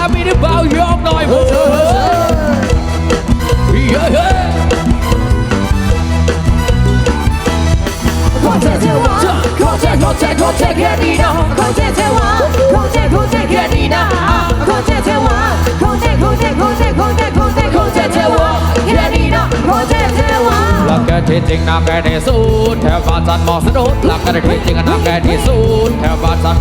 นะมีหรือเปล่ายกหน่อยเฮ้ยขอเทเทวะขอเทขอเทขอเทค่นี้นะขอเทเทวะขเทขเทแค่นี้นะขอเทเทวะขอเทขอเทขอเทขอเทขอเทขอเทเทวะแค่นี้นะขอเทเทวะหลักแกที่จริงนะแกที่สุดแถวบ้านจันมองสะดุดหลักแกที่จริงนะแกที่สุดแถวบ้านจัน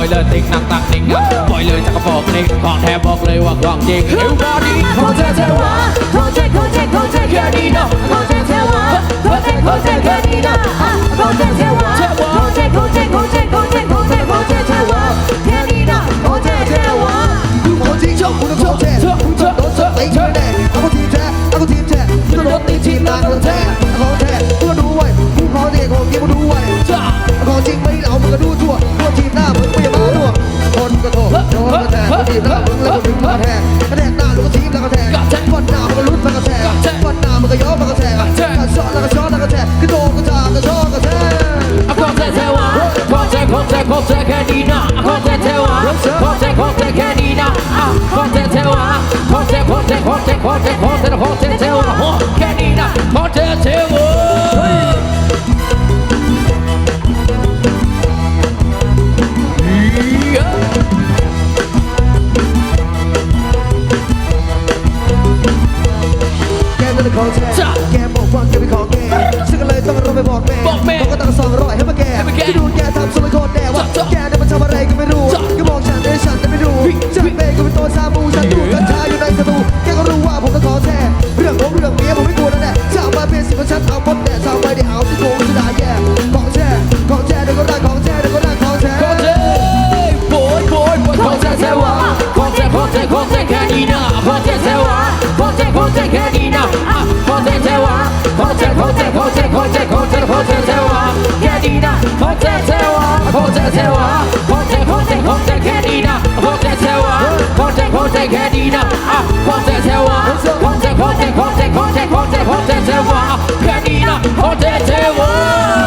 ล่อยเลยติ๊งนักตักนิ่งนังปล่อยเลยจักรบอกนิ่ของแท้บอกเลยว่าของจริงเอวบอดี้โคเจเทวะโคเทโคเทโคเทเฮียดีโนโคเจเทวะโคเทโคเทเฮียดีโนโคเจเทวะ Hårt, it! hårt, it! hårt, it! ポテカニナポテセワポテポテカニナあポテセワポテポテポテポテポテポテセワカニナポテセワポテセワポテポテポテカニナポテセワポテポテカニナあポテセワポテポテポテポテポテポテセワカニナポテセワ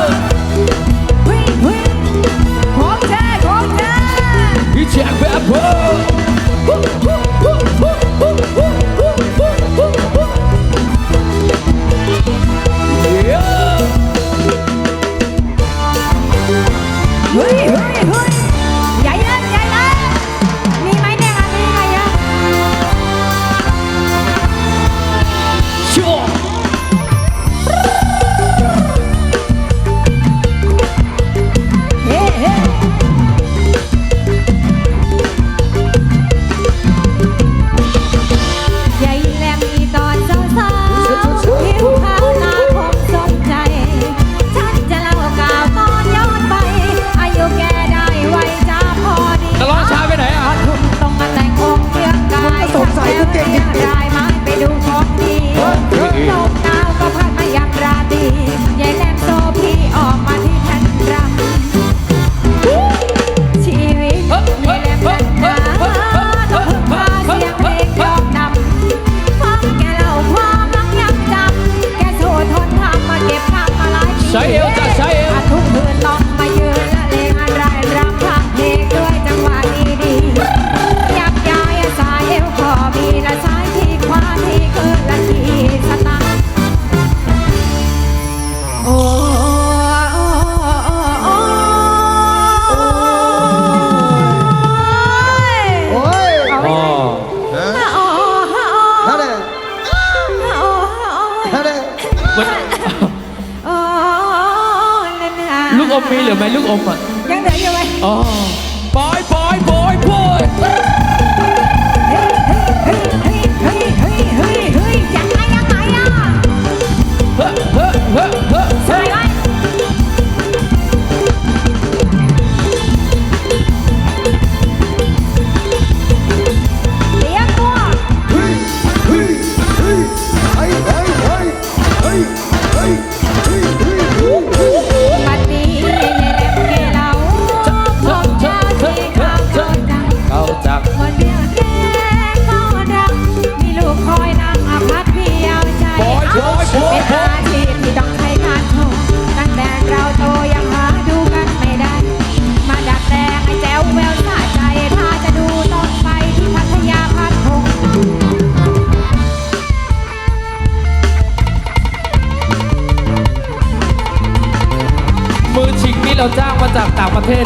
เหลือไหมลูกอมอะยังเหลืออยู่ไหมอ๋อ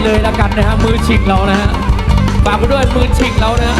เลยละกันนะฮะมือฉิงเรานะฮะฝากไปด้วยมือฉิงเรานะฮะ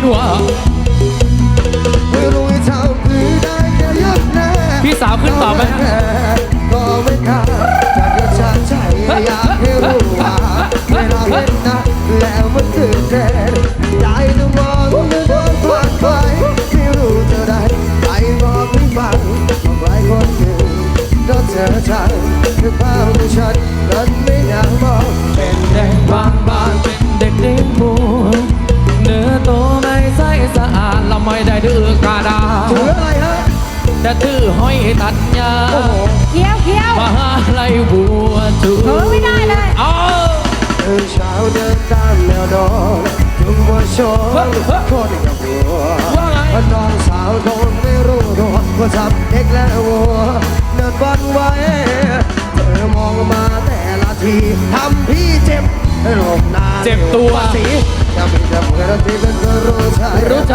noir ไม่ได้ดื้อกระดาษถืออะไรฮะจะถือห้อยตัดยาเคี้ยวเคี้ยวมาไล่บัวถูกเออไม่ได้เลยเออเช้าเดินตามแนวดอนถึงบัวชนคนกับบัวว่น้องสาวคนไม่รู้ตัวว่าทำเด็กและวัวเดินบันไว้เธอมองมาแต่ละทีทำพี่เจ็บลบนาเจ็บตัวสีจะมีจำเงินที่เป็นรู้ใจรู้ใจ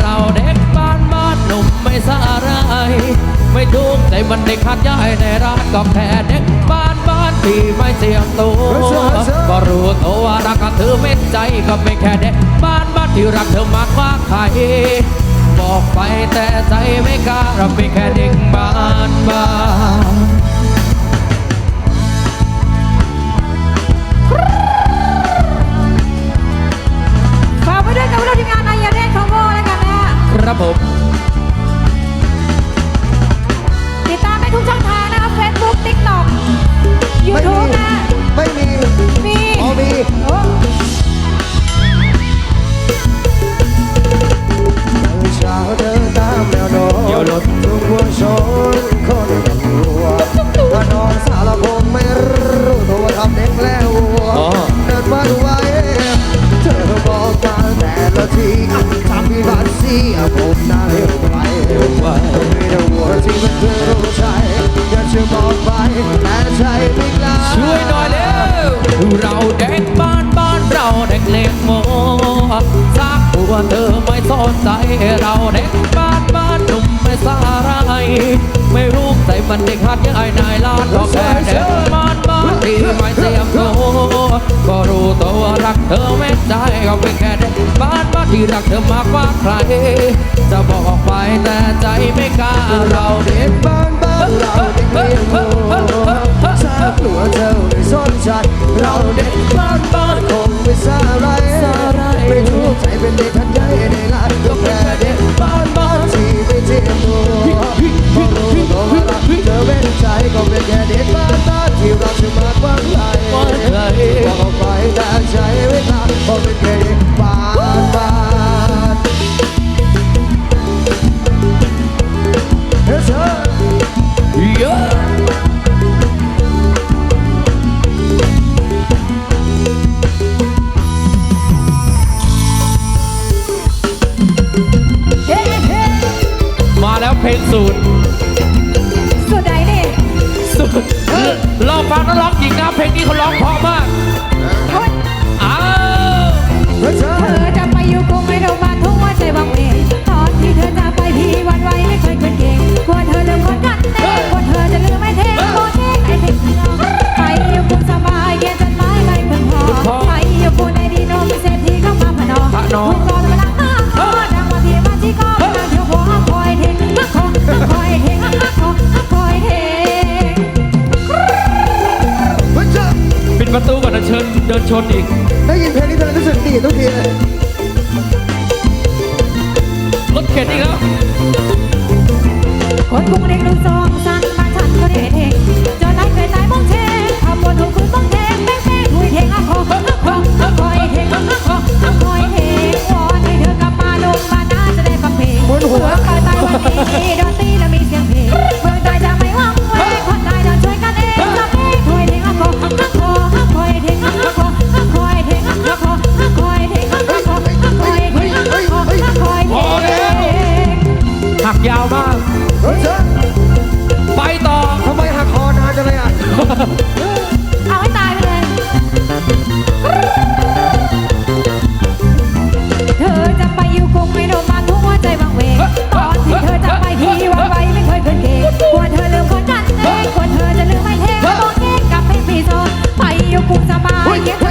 เราเด็กบ้านบ้านหนุ่มไม่สาไรไม่ทุกใจมันเด็กขาดย่ายในร้านกองแท้เด็กบ้านบ้านที่ไม่เสียงตัวก็รู้ตัวรักก็ถือเม็ดใจก็ไม่แค่เด็กบ้านบ้านที่รักเธอมากกว่าใครบอกไปแต่ใจไม่กล้าเราเป็นแค่เด็กบ้านบ้าน มันเด็กหัดยังไอ้นายลานทองแดงเดินมานบ้านที่ไม่เสียมตัวก็รู้ตัวรักเธอแม้ใจก็เป็นแค่เด็กบ้านบ้านที่รักเธอมากกว่าใคร จะบอกไปแต่ใจไม่กล้าเราเด็กบ้าน มาแล้วเพลงสูตร สุดใดนี่ สุดรอบฟังนักร้องหญิงนะเพลงนี้เขาร้องเพราะมาก น้องปิดประตูก่อนนะเชิญเดินชนอีก ได้ยินเพลงนี้เธอรู้สึกดีทุกทีเลยรถเข็นอีกแล้วคนกรุงเด็ดูซสองสานมาชันก็เด็กจนได้เคยตายมองเช Come on. Bye.